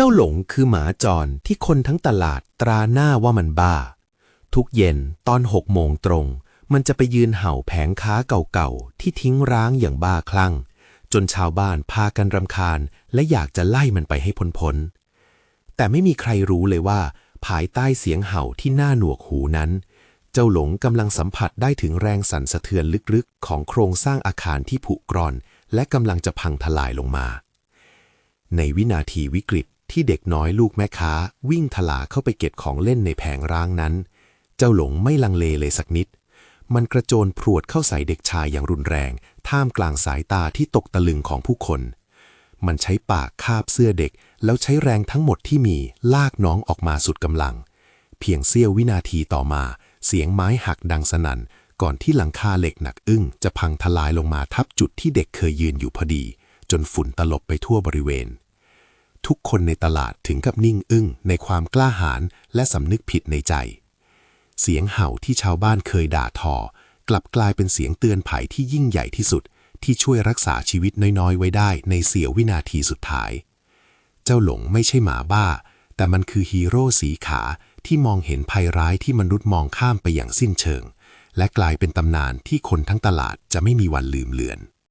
เจ้าหลงคือหมาจรที่คนทั้งตลาดตราหน้าว่ามันบ้า ทุกเย็นตอนหกโมงตรง มันจะไปยืนเห่าแผงค้าเก่าๆ ที่ทิ้งร้างอย่างบ้าคลั่ง จนชาวบ้านพากันรำคาญ และอยากจะไล่มันไปให้พ้นๆแต่ไม่มีใครรู้เลยว่า ภายใต้เสียงเห่าที่น่าหนวกหูนั้น เจ้าหลงกำลังสัมผัสได้ถึงแรงสั่นสะเทือนลึกๆ ของโครงสร้างอาคารที่ผุกร่อน และกำลังจะพังทลายลงมา ในวินาทีวิกฤต ที่เด็กน้อยลูกแม่ค้าวิ่งทลาเข้าไปเก็บของเล่นในแผงร้างนั้น เจ้าหลงไม่ลังเลเลยสักนิด มันกระโจนพรวดเข้าใส่เด็กชายอย่างรุนแรง ท่ามกลางสายตาที่ตกตะลึงของผู้คน มันใช้ปากคาบเสื้อเด็ก แล้วใช้แรงทั้งหมดที่มีลากน้องออกมาสุดกำลัง เพียงเสี้ยววินาทีต่อมา เสียงไม้หักดังสนั่น ก่อนที่หลังคาเหล็กหนักอึ้งจะพังทลายลงมาทับจุดที่เด็กเคยยืนอยู่พอดี จนฝุ่นตลบไปทั่วบริเวณ ทุกคนในตลาดถึงกับนิ่งอึ้งในความกล้าหาญและสำนึกผิดในใจ เสียงเห่าที่ชาวบ้านเคยด่าทอ กลับกลายเป็นเสียงเตือนภัยที่ยิ่งใหญ่ที่สุด ที่ช่วยรักษาชีวิตน้อยๆ ไว้ได้ในเสี้ยววินาทีสุดท้าย เจ้าหลงไม่ใช่หมาบ้า แต่มันคือฮีโร่สีขาที่มองเห็นภัยร้ายที่มนุษย์มองข้ามไปอย่างสิ้นเชิง และกลายเป็นตำนานที่คนทั้งตลาดจะไม่มีวันลืมเลือน